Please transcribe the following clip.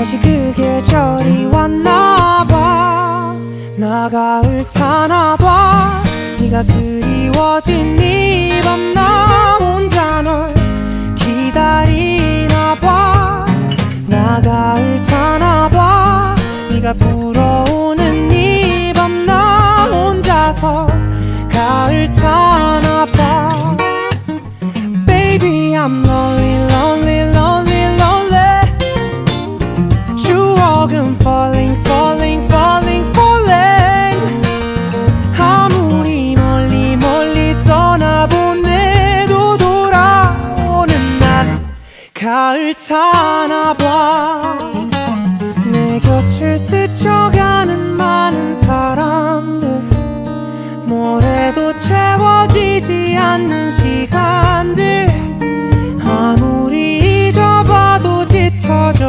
다시 그 계절이 왔나봐. 나가 을타나 봐. 네가 그리워진 네 이밤 나 혼자 널 기다리나봐. 나가 을타나 봐. 네가 불어오는 네 이밤 나 혼자서 가을 타나봐. Baby I'm lonely 조금 falling falling falling falling. 아무리 멀리 멀리 떠나보내도 돌아오는 날 가을 타나봐. 내 곁을 스쳐가는 많은 사람들 뭐래도 채워지지 않는